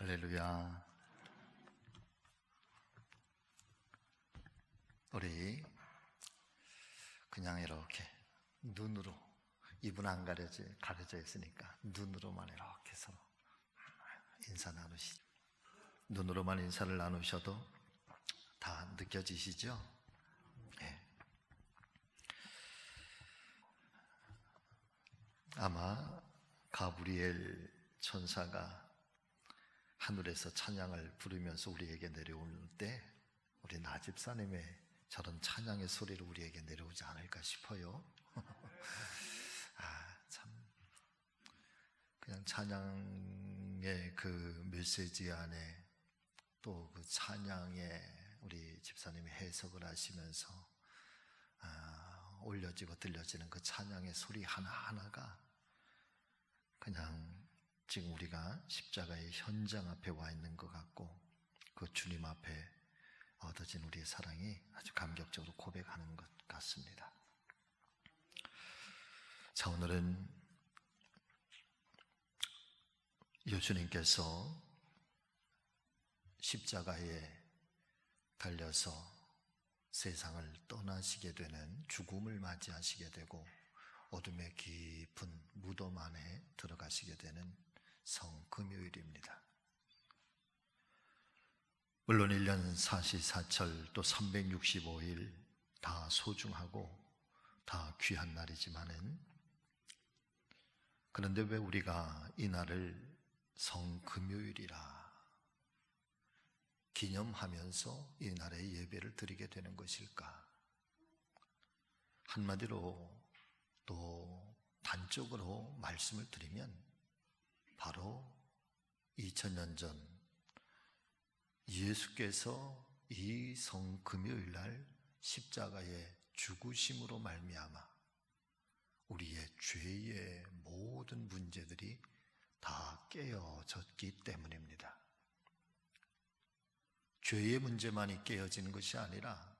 할렐루야. 우리 그냥 이렇게 눈으로 입은 안 가려져 가려져 있으니까 눈으로만 이렇게 서로 인사 나누시죠. 눈으로만 인사를 나누셔도 다 느껴지시죠? 예. 아마 가브리엘 천사가 하늘에서 찬양을 부르면서 우리에게 내려올 때 우리 나 집사님의 저런 찬양의 소리를 우리에게 내려오지 않을까 싶어요. 아, 참. 그냥 찬양의 그 메시지 안에 또 그 찬양에 우리 집사님이 해석을 하시면서 아, 올려지고 들려지는 그 찬양의 소리 하나하나가 그냥 지금 우리가 십자가의 현장 앞에 와 있는 것 같고 그 주님 앞에 얻어진 우리의 사랑이 아주 감격적으로 고백하는 것 같습니다. 자, 오늘은 예수님께서 십자가에 달려서 세상을 떠나시게 되는 죽음을 맞이하시게 되고 어둠의 깊은 무덤 안에 들어가시게 되는 성금요일입니다. 물론 1년 44철 또 365일 다 소중하고 다 귀한 날이지만은 그런데 왜 우리가 이 날을 성금요일이라 기념하면서 이 날의 예배를 드리게 되는 것일까? 한마디로 또 단적으로 말씀을 드리면 바로 2000년 전 예수께서 이 성금요일 날 십자가의 죽으심으로 말미암아 우리의 죄의 모든 문제들이 다 깨어졌기 때문입니다. 죄의 문제만이 깨어지는 것이 아니라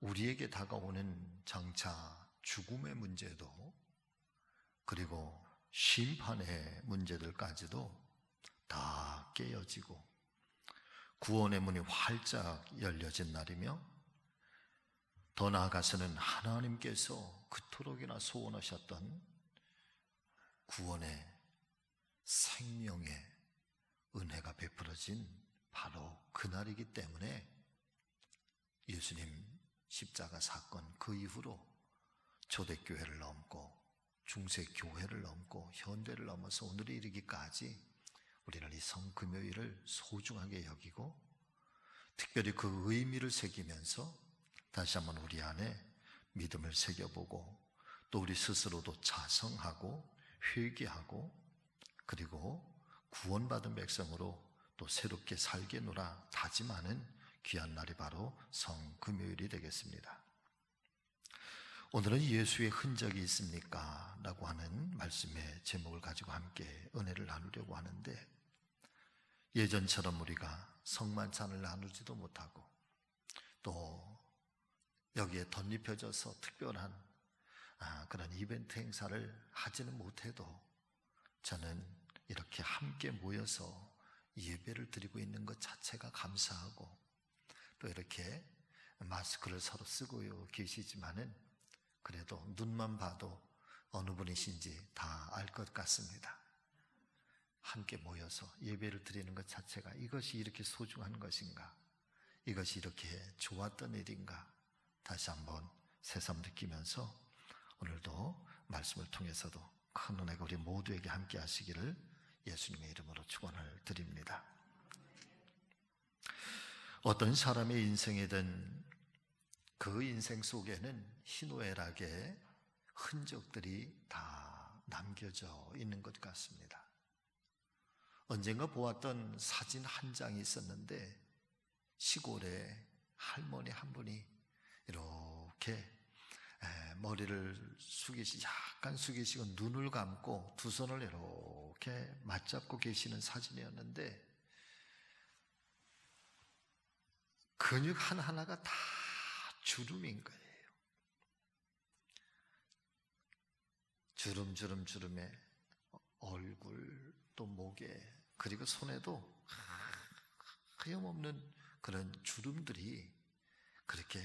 우리에게 다가오는 장차 죽음의 문제도 그리고 심판의 문제들까지도 다 깨어지고 구원의 문이 활짝 열려진 날이며 더 나아가서는 하나님께서 그토록이나 소원하셨던 구원의 생명의 은혜가 베풀어진 바로 그날이기 때문에 예수님 십자가 사건 그 이후로 초대교회를 넘고 중세 교회를 넘고 현대를 넘어서 오늘에 이르기까지 우리는 이 성금요일을 소중하게 여기고 특별히 그 의미를 새기면서 다시 한번 우리 안에 믿음을 새겨보고 또 우리 스스로도 자성하고 회개하고 그리고 구원받은 백성으로 또 새롭게 살게노라 다짐하는 귀한 날이 바로 성금요일이 되겠습니다. 오늘은 예수의 흔적이 있습니까? 라고 하는 말씀의 제목을 가지고 함께 은혜를 나누려고 하는데 예전처럼 우리가 성만찬을 나누지도 못하고 또 여기에 덧입혀져서 특별한 아, 그런 이벤트 행사를 하지는 못해도 저는 이렇게 함께 모여서 예배를 드리고 있는 것 자체가 감사하고 또 이렇게 마스크를 서로 쓰고 계시지만은 그래도 눈만 봐도 어느 분이신지 다 알 것 같습니다. 함께 모여서 예배를 드리는 것 자체가 이것이 이렇게 소중한 것인가? 이것이 이렇게 좋았던 일인가? 다시 한번 새삼 느끼면서 오늘도 말씀을 통해서도 큰 은혜가 우리 모두에게 함께 하시기를 예수님의 이름으로 축원을 드립니다. 어떤 사람의 인생이든 그 인생 속에는 희노애락의 흔적들이 다 남겨져 있는 것 같습니다. 언젠가 보았던 사진 한 장이 있었는데 시골에 할머니 한 분이 이렇게 머리를 숙이시 약간 숙이시고 눈을 감고 두 손을 이렇게 맞잡고 계시는 사진이었는데 근육 하나하나가 다 주름인 거예요. 주름 주름 주름에 얼굴 또목 목에 그리고 손에도 하염없는 그런 주름들이 그렇게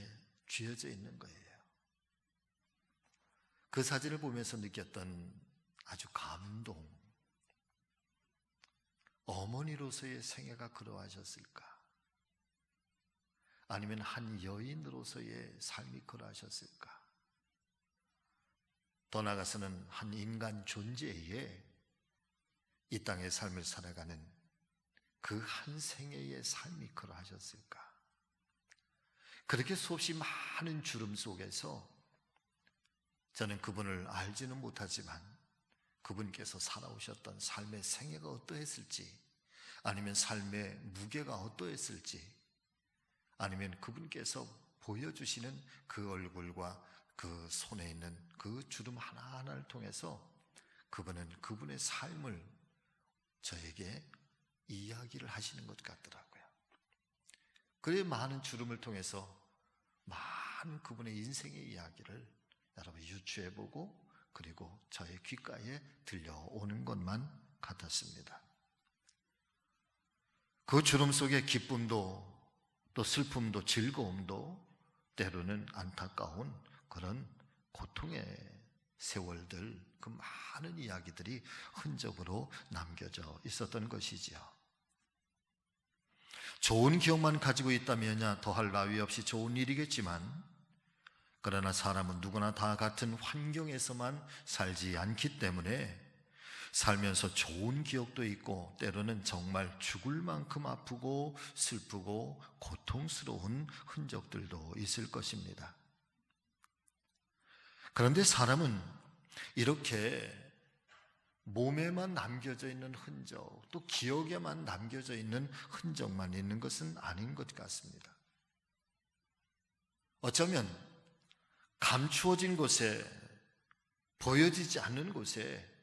쥐어져 있는 거예요. 그 사진을 보면서 느꼈던 아주 감동. 어머니로서의 생애가 그러하셨을까? 아니면 한 여인으로서의 삶이 그러하셨을까? 더 나아가서는 한 인간 존재에 이 땅의 삶을 살아가는 그 한 생애의 삶이 그러하셨을까? 그렇게 수없이 많은 주름 속에서 저는 그분을 알지는 못하지만 그분께서 살아오셨던 삶의 생애가 어떠했을지 아니면 삶의 무게가 어떠했을지 아니면 그분께서 보여주시는 그 얼굴과 그 손에 있는 그 주름 하나하나를 통해서 그분은 그분의 삶을 저에게 이야기를 하시는 것 같더라고요. 그래 많은 주름을 통해서 많은 그분의 인생의 이야기를 여러분 유추해보고 그리고 저의 귓가에 들려오는 것만 같았습니다. 그 주름 속에 기쁨도 또 슬픔도 즐거움도 때로는 안타까운 그런 고통의 세월들 그 많은 이야기들이 흔적으로 남겨져 있었던 것이지요. 좋은 기억만 가지고 있다면야 더할 나위 없이 좋은 일이겠지만 그러나 사람은 누구나 다 같은 환경에서만 살지 않기 때문에 살면서 좋은 기억도 있고 때로는 정말 죽을 만큼 아프고 슬프고 고통스러운 흔적들도 있을 것입니다. 그런데 사람은 이렇게 몸에만 남겨져 있는 흔적, 또 기억에만 남겨져 있는 흔적만 있는 것은 아닌 것 같습니다. 어쩌면 감추어진 곳에, 보여지지 않는 곳에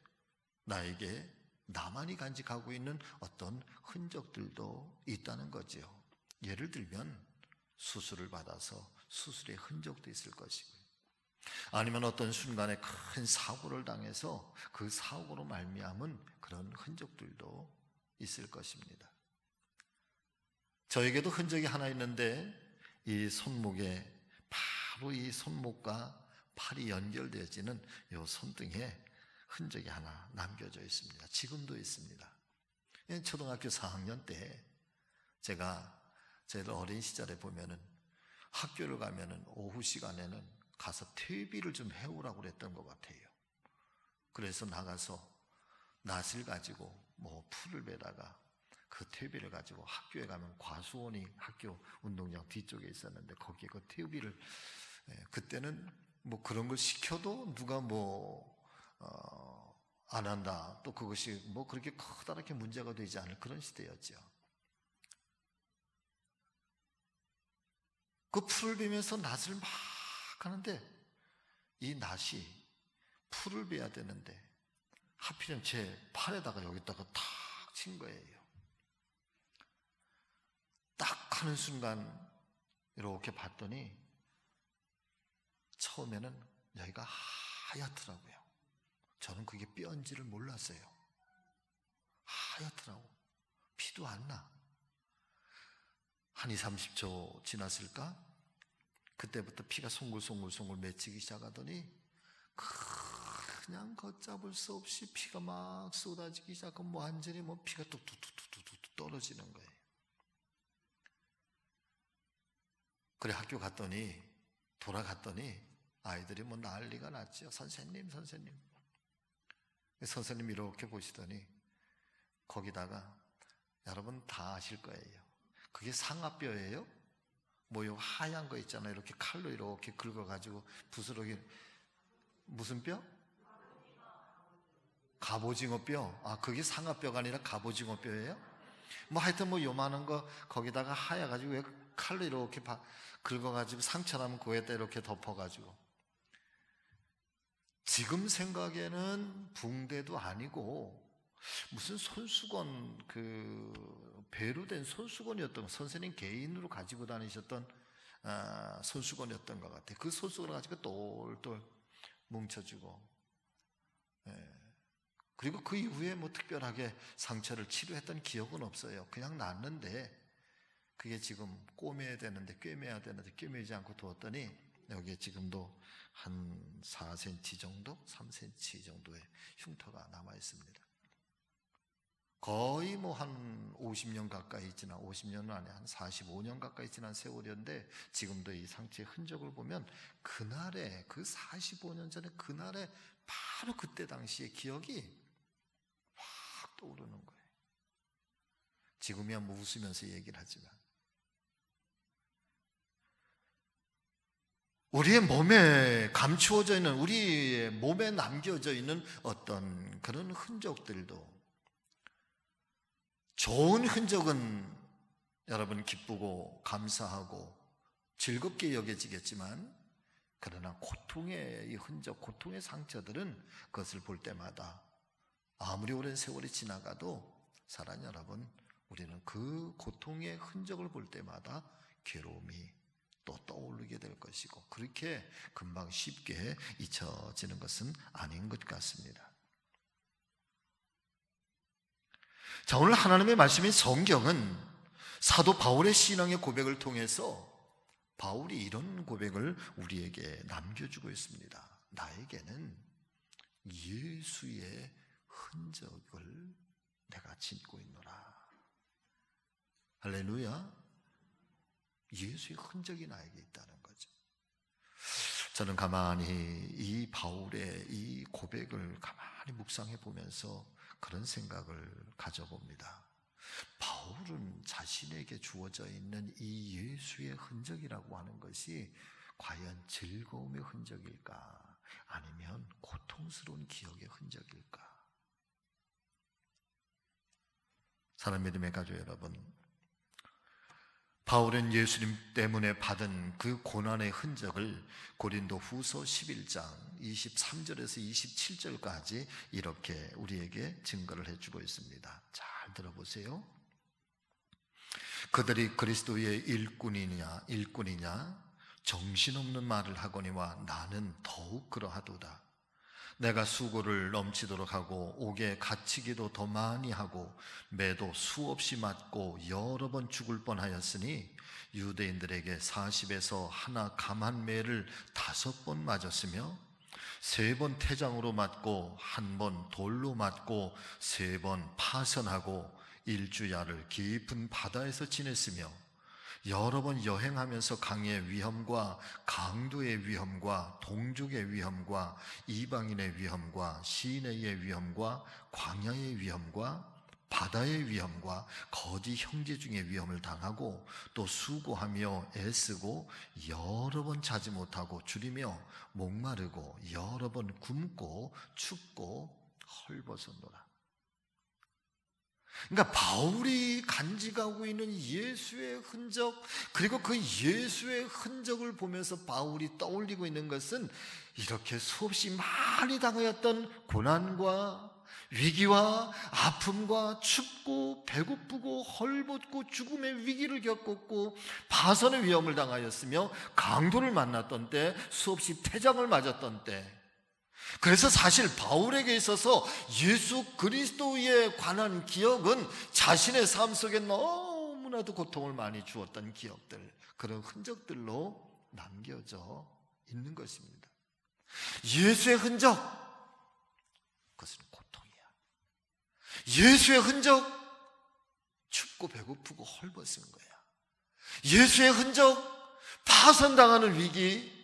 나에게 나만이 간직하고 있는 어떤 흔적들도 있다는 거지요. 예를 들면 수술을 받아서 수술의 흔적도 있을 것이고요. 아니면 어떤 순간에 큰 사고를 당해서 그 사고로 말미암은 그런 흔적들도 있을 것입니다. 저에게도 흔적이 하나 있는데 이 손목에 바로 이 손목과 팔이 연결되어지는 이 손등에 흔적이 하나 남겨져 있습니다. 지금도 있습니다. 초등학교 4학년 때 제가 제 어린 시절에 보면은 학교를 가면은 오후 시간에는 가서 퇴비를 좀 해오라고 그랬던 것 같아요. 그래서 나가서 낫을 가지고 뭐 풀을 베다가 그 퇴비를 가지고 학교에 가면 과수원이 학교 운동장 뒤쪽에 있었는데 거기에 그 퇴비를 예, 그때는 뭐 그런 걸 시켜도 누가 뭐 어, 안 한다. 또 그것이 뭐 그렇게 커다랗게 문제가 되지 않을 그런 시대였죠. 그 풀을 베면서 낫을 막 하는데 이 낫이 풀을 베야 되는데 하필이면 제 팔에다가 여기다가 탁 친 거예요. 딱 하는 순간 이렇게 봤더니 처음에는 여기가 하얗더라고요. 저는 그게 뼈인지를 몰랐어요. 하얗더라고. 피도 안 나. 한 2, 30초 지났을까? 그때부터 피가 송글송글송글 맺히기 시작하더니 그냥 걷잡을 수 없이 피가 막 쏟아지기 시작하면 완전히 뭐 피가 뚝뚝뚝뚝뚝 떨어지는 거예요. 그래 학교 갔더니 돌아갔더니 아이들이 뭐 난리가 났죠. 선생님, 선생님. 선생님 이렇게 보시더니 거기다가 여러분 다 아실 거예요. 그게 상아뼈예요? 뭐요 하얀 거 있잖아요. 이렇게 칼로 이렇게 긁어가지고 부스러기 무슨 뼈? 갑오징어 뼈. 아 그게 상아뼈가 아니라 갑오징어 뼈예요? 뭐 하여튼 뭐 요만한 거 거기다가 하여가지고 왜 칼로 이렇게 바, 긁어가지고 상처나면 그에다 이렇게 덮어가지고 지금 생각에는 붕대도 아니고 무슨 손수건 그 배로 된 손수건이었던 선생님 개인으로 가지고 다니셨던 아, 손수건이었던 것 같아요. 그 손수건을 가지고 똘똘 뭉쳐주고 예. 그리고 그 이후에 뭐 특별하게 상처를 치료했던 기억은 없어요. 그냥 났는데 그게 지금 꿰매야 되는데 꿰매야 되는데 꿰매지 않고 두었더니 여기에 지금도 한 4cm 정도, 3cm 정도의 흉터가 남아 있습니다. 거의 뭐 한 50년 가까이 지난 50년은 아니 한 45년 가까이 지난 세월이었는데 지금도 이 상처의 흔적을 보면 그날의 그 45년 전에 그날의 바로 그때 당시의 기억이 확 떠오르는 거예요. 지금이야 뭐 웃으면서 얘기를 하지만 우리의 몸에 감추어져 있는 우리의 몸에 남겨져 있는 어떤 그런 흔적들도 좋은 흔적은 여러분 기쁘고 감사하고 즐겁게 여겨지겠지만 그러나 고통의 이 흔적, 고통의 상처들은 그것을 볼 때마다 아무리 오랜 세월이 지나가도 사랑 여러분 우리는 그 고통의 흔적을 볼 때마다 괴로움이 또 떠오르게 될 것이고 그렇게 금방 쉽게 잊혀지는 것은 아닌 것 같습니다. 자, 오늘 하나님의 말씀인 성경은 사도 바울의 신앙의 고백을 통해서 바울이 이런 고백을 우리에게 남겨주고 있습니다. 나에게는 예수의 흔적을 내가 짓고 있노라. 할렐루야. 예수의 흔적이 나에게 있다는 거죠. 저는 가만히 이 바울의 이 고백을 가만히 묵상해 보면서 그런 생각을 가져봅니다. 바울은 자신에게 주어져 있는 이 예수의 흔적이라고 하는 것이 과연 즐거움의 흔적일까? 아니면 고통스러운 기억의 흔적일까? 사람 믿음의 가족 여러분, 바울은 예수님 때문에 받은 그 고난의 흔적을 고린도 후서 11장 23절에서 27절까지 이렇게 우리에게 증거를 해주고 있습니다. 잘 들어보세요. 그들이 그리스도의 일꾼이냐, 일꾼이냐, 정신없는 말을 하거니와 나는 더욱 그러하도다. 내가 수고를 넘치도록 하고 옥에 갇히기도 더 많이 하고 매도 수없이 맞고 여러 번 죽을 뻔하였으니 유대인들에게 40에서 하나 감한 매를 다섯 번 맞았으며 세 번 태장으로 맞고 한 번 돌로 맞고 세 번 파선하고 일주야를 깊은 바다에서 지냈으며 여러 번 여행하면서 강의 위험과 강도의 위험과 동족의 위험과 이방인의 위험과 시내의 위험과 광야의 위험과 바다의 위험과 거지 형제 중의 위험을 당하고 또 수고하며 애쓰고 여러 번 자지 못하고 줄이며 목마르고 여러 번 굶고 춥고 헐벗었노라. 그러니까 바울이 간직하고 있는 예수의 흔적 그리고 그 예수의 흔적을 보면서 바울이 떠올리고 있는 것은 이렇게 수없이 많이 당하였던 고난과 위기와 아픔과 춥고 배고프고 헐벗고 죽음의 위기를 겪었고 파선의 위험을 당하였으며 강도를 만났던 때 수없이 태장을 맞았던 때 그래서 사실 바울에게 있어서 예수 그리스도에 관한 기억은 자신의 삶 속에 너무나도 고통을 많이 주었던 기억들, 그런 흔적들로 남겨져 있는 것입니다. 예수의 흔적, 그것은 고통이야. 예수의 흔적, 춥고 배고프고 헐벗은 거야. 예수의 흔적, 파선당하는 위기,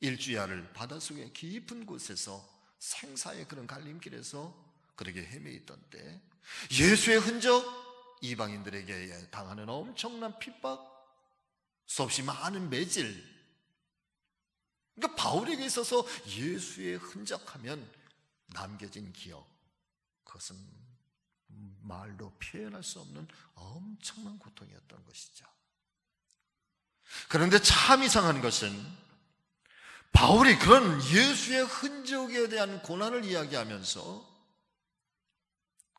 일주야를 바닷속의 깊은 곳에서 생사의 그런 갈림길에서 그렇게 헤매있던 때 예수의 흔적 이방인들에게 당하는 엄청난 핍박 수없이 많은 매질. 그러니까 바울에게 있어서 예수의 흔적하면 남겨진 기억 그것은 말로 표현할 수 없는 엄청난 고통이었던 것이죠. 그런데 참 이상한 것은 바울이 그런 예수의 흔적에 대한 고난을 이야기하면서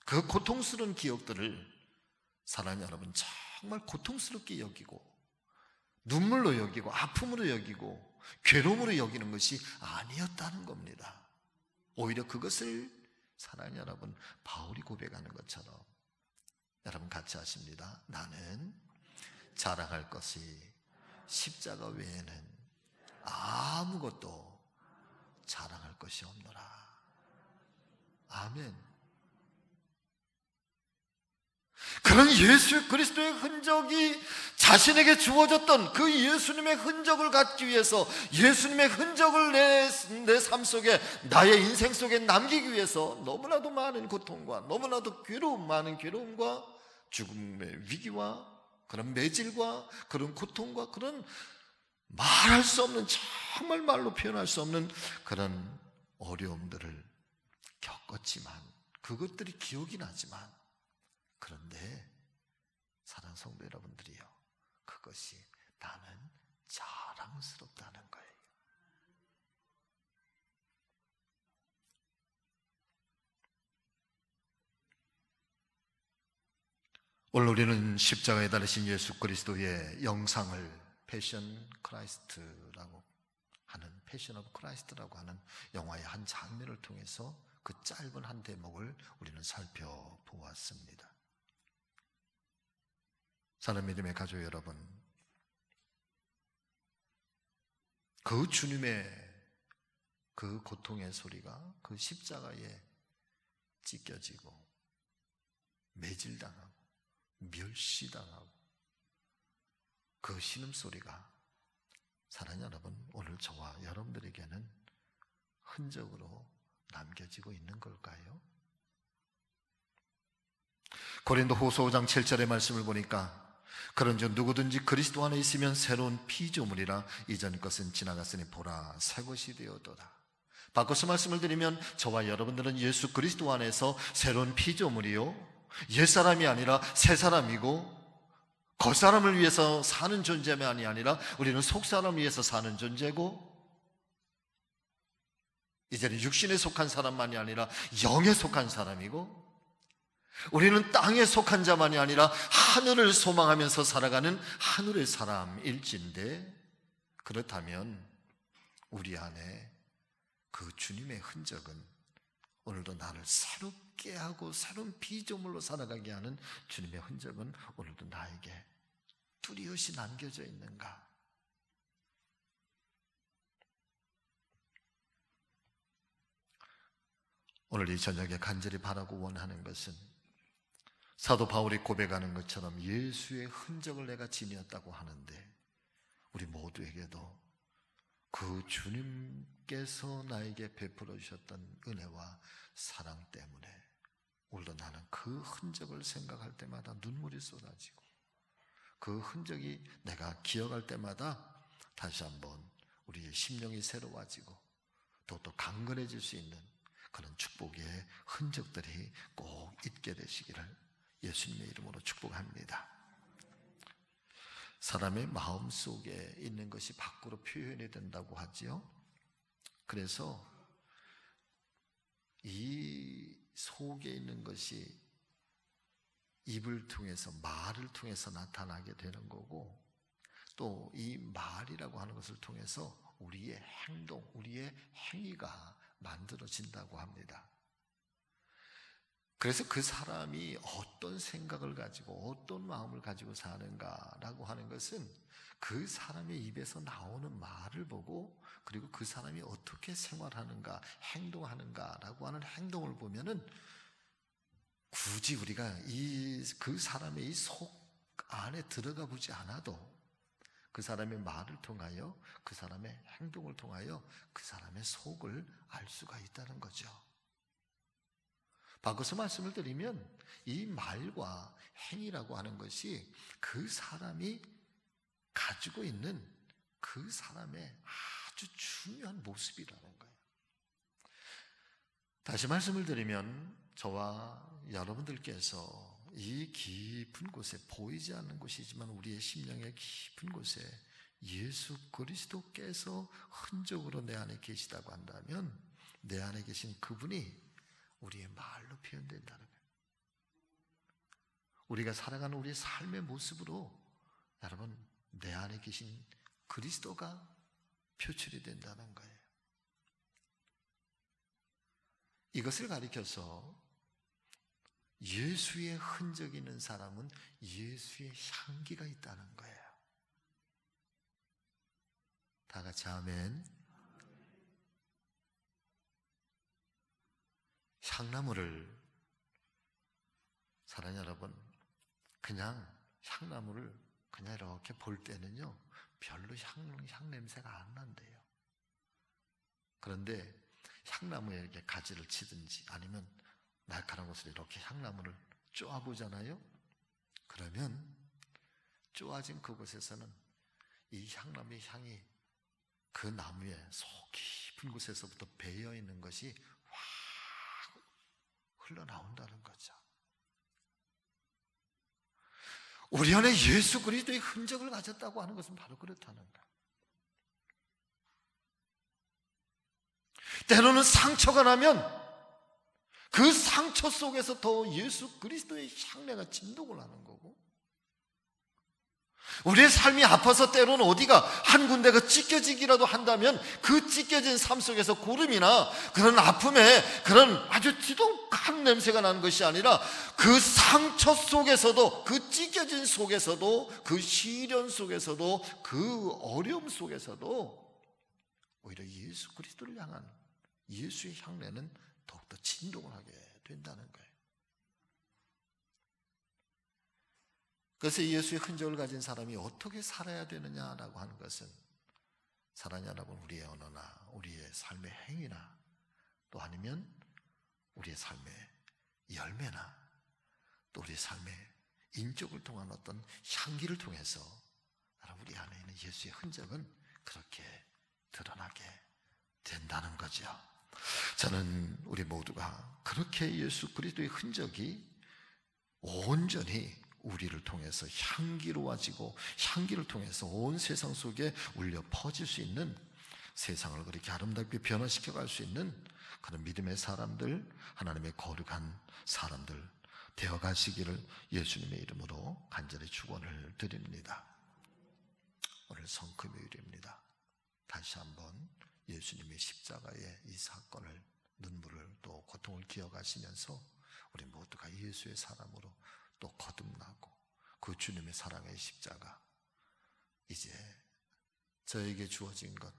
그 고통스러운 기억들을 사랑하는 여러분 정말 고통스럽게 여기고 눈물로 여기고 아픔으로 여기고 괴로움으로 여기는 것이 아니었다는 겁니다. 오히려 그것을 사랑하는 여러분, 바울이 고백하는 것처럼 여러분 같이 하십니다. 나는 자랑할 것이 십자가 외에는 아무것도 자랑할 것이 없노라. 아멘. 그런 예수 그리스도의 흔적이 자신에게 주어졌던 그 예수님의 흔적을 갖기 위해서 예수님의 흔적을 내 삶 속에 나의 인생 속에 남기기 위해서 너무나도 많은 고통과 너무나도 괴로움 많은 괴로움과 죽음의 위기와 그런 매질과 그런 고통과 그런 말할 수 없는 정말 말로 표현할 수 없는 그런 어려움들을 겪었지만 그것들이 기억이 나지만 그런데 사랑 성도 여러분들이요 그것이 나는 자랑스럽다는 거예요. 오늘 우리는 십자가에 달리신 예수 그리스도의 영상을 패션 크라이스트라고 하는 패션 오브 크라이스트라고 하는 영화의 한 장면을 통해서 그 짧은 한 대목을 우리는 살펴보았습니다. 사는 믿음의 가족 여러분, 그 주님의 그 고통의 소리가 그 십자가에 찢겨지고 매질당하고 멸시당하고 그 신음소리가 사랑하는 여러분 오늘 저와 여러분들에게는 흔적으로 남겨지고 있는 걸까요? 고린도 후서 5장 7절의 말씀을 보니까 그런즉 누구든지 그리스도 안에 있으면 새로운 피조물이라 이전 것은 지나갔으니 보라 새 것이 되었도다. 바꿔서 말씀을 드리면 저와 여러분들은 예수 그리스도 안에서 새로운 피조물이요 옛사람이 아니라 새 사람이고 겉사람을 위해서 사는 존재만이 아니라 우리는 속사람을 위해서 사는 존재고 이제는 육신에 속한 사람만이 아니라 영에 속한 사람이고 우리는 땅에 속한 자만이 아니라 하늘을 소망하면서 살아가는 하늘의 사람일진데 그렇다면 우리 안에 그 주님의 흔적은 오늘도 나를 새롭게 하고 새로운 피조물로 살아가게 하는 주님의 흔적은 오늘도 나에게 뚜렷이 남겨져 있는가? 오늘 이 저녁에 간절히 바라고 원하는 것은 사도 바울이 고백하는 것처럼 예수의 흔적을 내가 지녔다고 하는데 우리 모두에게도 그 주님께서 나에게 베풀어 주셨던 은혜와 사랑 때문에 오늘도 나는 그 흔적을 생각할 때마다 눈물이 쏟아지고 그 흔적이 내가 기억할 때마다 다시 한번 우리의 심령이 새로워지고 또또 강건해질 수 있는 그런 축복의 흔적들이 꼭 있게 되시기를 예수님의 이름으로 축복합니다. 사람의 마음 속에 있는 것이 밖으로 표현이 된다고 하지요. 그래서 이 속에 있는 것이 입을 통해서 말을 통해서 나타나게 되는 거고 또 이 말이라고 하는 것을 통해서 우리의 행동, 우리의 행위가 만들어진다고 합니다. 그래서 그 사람이 어떤 생각을 가지고 어떤 마음을 가지고 사는가라고 하는 것은 그 사람의 입에서 나오는 말을 보고 그리고 그 사람이 어떻게 생활하는가, 행동하는가라고 하는 행동을 보면은 굳이 우리가 이 그 사람의 이 속 안에 들어가 보지 않아도 그 사람의 말을 통하여 그 사람의 행동을 통하여 그 사람의 속을 알 수가 있다는 거죠. 바꿔서 말씀을 드리면 이 말과 행위라고 하는 것이 그 사람이 가지고 있는 그 사람의 아주 중요한 모습이라는 거예요. 다시 말씀을 드리면 저와 여러분들께서 이 깊은 곳에 보이지 않는 곳이지만 우리의 심령의 깊은 곳에 예수 그리스도께서 흔적으로 내 안에 계시다고 한다면 내 안에 계신 그분이 우리의 말로 표현된다는 거예요. 우리가 살아가는 우리의 삶의 모습으로 여러분 내 안에 계신 그리스도가 표출이 된다는 거예요. 이것을 가리켜서 예수의 흔적이 있는 사람은 예수의 향기가 있다는 거예요. 다 같이 아멘. 향나무를 사랑하는 여러분 그냥 향나무를 그냥 이렇게 볼 때는요 별로 향, 향 냄새가 안 난대요. 그런데 향나무에 이렇게 가지를 치든지 아니면 날카로운 것을 이렇게 향나무를 쪼아보잖아요. 그러면 쪼아진 그곳에서는 이 향나무의 향이 그 나무의 속 깊은 곳에서부터 배어 있는 것이 확 흘러나온다는 거죠. 우리 안에 예수 그리스도의 흔적을 가졌다고 하는 것은 바로 그렇다는 거예요. 때로는 상처가 나면 그 상처 속에서 더 예수 그리스도의 향내가 진동을 하는 거고 우리의 삶이 아파서 때로는 어디가 한 군데가 찢겨지기라도 한다면 그 찢겨진 삶 속에서 고름이나 그런 아픔에 그런 아주 지독한 냄새가 나는 것이 아니라 그 상처 속에서도 그 찢겨진 속에서도 그 시련 속에서도 그 어려움 속에서도 오히려 예수 그리스도를 향한 예수의 향내는 더욱더 진동을 하게 된다는 거예요. 그래서 예수의 흔적을 가진 사람이 어떻게 살아야 되느냐라고 하는 것은 여러분 우리의 언어나 우리의 삶의 행위나 또 아니면 우리의 삶의 열매나 또 우리의 삶의 인격을 통한 어떤 향기를 통해서 우리 안에 있는 예수의 흔적은 그렇게 드러나게 된다는 거죠. 저는 우리 모두가 그렇게 예수 그리스도의 흔적이 온전히 우리를 통해서 향기로워지고 향기를 통해서 온 세상 속에 울려 퍼질 수 있는 세상을 그렇게 아름답게 변화시켜 갈 수 있는 그런 믿음의 사람들, 하나님의 거룩한 사람들 되어 가시기를 예수님의 이름으로 간절히 축원을 드립니다. 오늘 성금요일입니다. 다시 한번 예수님의 십자가의 이 사건을 눈물을 또 고통을 기억하시면서 우리 모두가 예수의 사람으로 또 거듭나고 그 주님의 사랑의 십자가 이제 저에게 주어진 것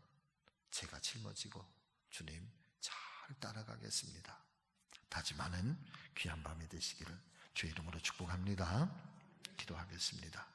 제가 짊어지고 주님 잘 따라가겠습니다. 다짐하는 귀한 밤이 되시기를 주 이름으로 축복합니다. 기도하겠습니다.